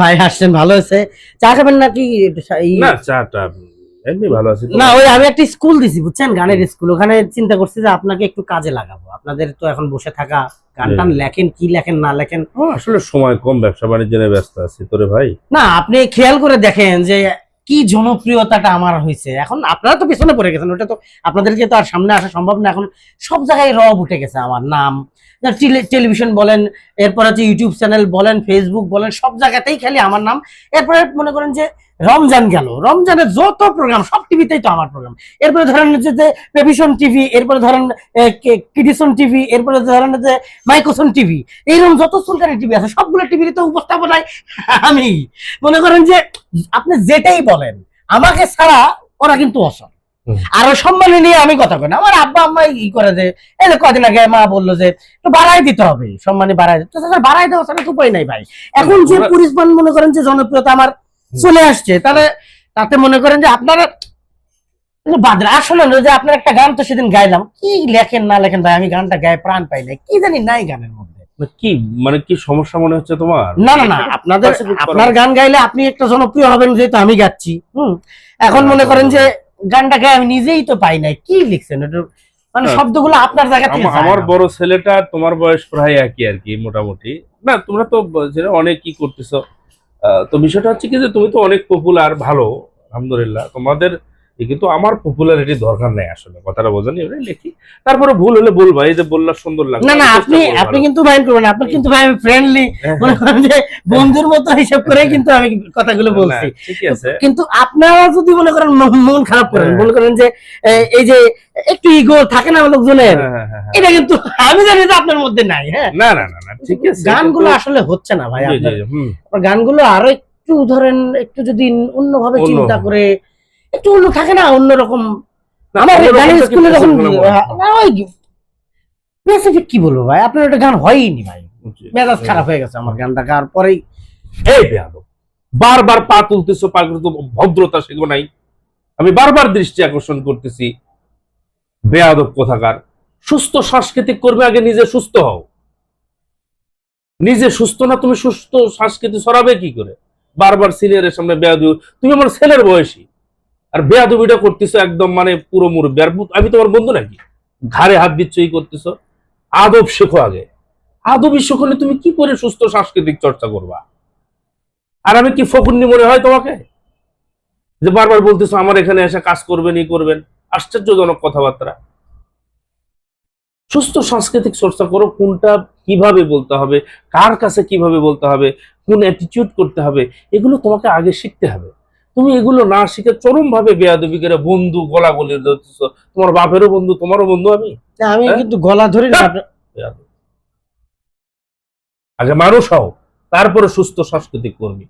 ভাই আসছেন ভালো আছে। চা খাবেন নাকি না চাটা এমনি ভালো আছি। না ওই আমি একটা স্কুল দিছি বুঝছেন? গানের স্কুল। ওখানে চিন্তা করছি যে আপনাকে একটু কাজে লাগাবো। আপনাদের তো এখন বসে থাকা গান টান লেখেন কি লেখেন না লেখেন? আসলে সময় কম ব্যবসা বাণিজ্য নিয়ে ব্যস্ত আছি। তোরে ভাই? না আপনি খেয়াল করে দেখেন যে কি জনপ্রিয়তাটা আমার হয়েছে? এখন আপনারা তো পেছনে পড়ে গেছেন, ওটা তো আপনাদেরকে তো আর সামনে আসা সম্ভব না। এখন সব জায়গায় রব উঠে গেছে আমার নাম। টেলিভিশন বলেন, এরপর হচ্ছে ইউটিউব চ্যানেল বলেন ফেসবুক বলেন, সব জায়গাতেই খালি আমার নাম। এরপরে মনে করেন যে রমজান গেল। রমজানের যত প্রোগ্রাম সব টিভিতেই তো আমার প্রোগ্রাম এরপরে ধরেন হচ্ছে যে পেভিশন টিভি এরপরে ধরেন কিডিসন টিভি এরপরে ধরেন যে মাইক্রোসন টিভি এইরকম যত সুলকানি টিভি আছে সবগুলো টিভির তো উপস্থাপনায় আমি। মনে করেন যে আপনি যেটাই বলেন আমাকে ছাড়া ওরা কিন্তু অসল। আর সম্মানে নিয়ে আমি কথা কই না। আমার আব্বা আম্মা ই করে যে এই যে কদিন আগে মা বলল যে একটু বাড়াই দিতে হবে সম্মানে বাড়াই দিতে বাড়াই দেওয়া ছাড়া তো উপায় নাই ভাই। এখন যে পরিমাণ মনে করেন যে জনপ্রিয়তা আমার চলে আসছে। তাহলে তাতে মনে করেন যে আপনারা বাদ আসলে যে আপনার একটা গান তো সেদিন গাইলাম। কি লেখেন না লেখেন ভাই আমি গানটা গায়ে প্রাণ পাই না কি জানি নাই গানের মধ্যে। কি মানে কি সমস্যা মনে হচ্ছে তোমার? না না না আপনাদের আপনার গান গাইলে আপনি একটা জনপ্রিয় হবেন যেহেতু আমি গাচ্ছি। হুম। এখন মনে করেন যে গানটা গায়ে আমি নিজেই তো পাই নাই। কি লিখছেন? এটা মানে শব্দগুলো আপনার জায়গা থেকে আমার বড় ছেলেটা তোমার বয়স প্রায় একই আর কি মোটামুটি। না তোমরা তো অনেক কি করতেছো। তো বিষয়টা হচ্ছে কি যে তুমি তো অনেক পপুলার ভালো আলহামদুলিল্লাহ। তোমাদের কিন্তু আমার পপুলারিটি দরকার নেই আসলে কথাটা বোঝানি ওটাই লিখি। তারপরে ভুল হলে বলবা এই যে বললা সুন্দর লাগল। না না আপনি আপনি কিন্তু মাইন্ড করবেন আপনি কিন্তু ভাই আমি ফ্রেন্ডলি হ্যাঁ, মনে করেন যে বন্ধুর মতো হিসাব করে কিন্তু আমি কথাগুলো বলছি। ঠিকই আছে। কিন্তু আপনারা যদি মনে করেন মন- খারাপ করেন হ্যাঁ। মনে করেন যে এই যে একটু ইগো থাকে না লোকজনের হ্যাঁ। এটা কিন্তু আমি জানি যে আপনার মধ্যে নাই হ্যাঁ। না না না ঠিক আছে গানগুলো আসলে হচ্ছে না ভাই আপনার গানগুলো আরও একটু ধরেন একটু যদি অন্যভাবে অন্য। চিন্তা করে একটু অন্য থাকে না অন্যরকম আমার গানের স্কুলে যখন আসলে। না, ওই স্পেসিফিক কি বলব ভাই? আপনার একটা গান হয়নি ভাই। মেজাজ খারাপ হয়ে গেছে আমার গানটা গাওয়ার পরেই। এই বেয়াদব বারবার পা তুলতেছো পা ভদ্রতা শেখো নাই। আমি বারবার দৃষ্টি আকর্ষণ করতেছি বেয়াদব কোথাকার। সুস্থ সাংস্কৃতিক কর্মী আগে নিজে সুস্থ হও। নিজে সুস্থ না তুমি সুস্থ সংস্কৃতি ছড়াবে কি করে? বারবার সিনিয়রের সামনে বেয়াদু তুমি আমার ছেলের বয়সী। আর বেয়াদবিটা করতেছো একদম মানে পুরো মুরব্বী। আর আমি তোমার বন্ধু নাকি? ঘাড়ে হাত এই করতেছো। আদব শেখো আগে। আদবি শেখলে তুমি কি করে সুস্থ সাংস্কৃতিক চর্চা করবা? আর আমি কি ফকুন্নি মনে হয় তোমাকে? যে বারবার বলতেছো, আমার এখানে এসে কাজ করবেন, ই করবেন। আশ্চর্যজনক কথাবার্তা। সুস্থ সাংস্কৃতিক চর্চা করো, কোনটা কীভাবে বলতে হবে, কার কাছে কীভাবে বলতে হবে, কোন অ্যাটিটিউড করতে হবে, এগুলো তোমাকে আগে শিখতে হবে। তুমি এগুলো না শিখে চরম ভাবে বেয়াদবি করে বন্ধু গলা গলি ধরতেছো। তোমার বাপেরও বন্ধু তোমারও বন্ধু আমি? আমি হ্যাঁ? কিন্তু গলা ধরি না। আগে মানুষ হও তারপরে সুস্থ সাংস্কৃতিক কর্মী।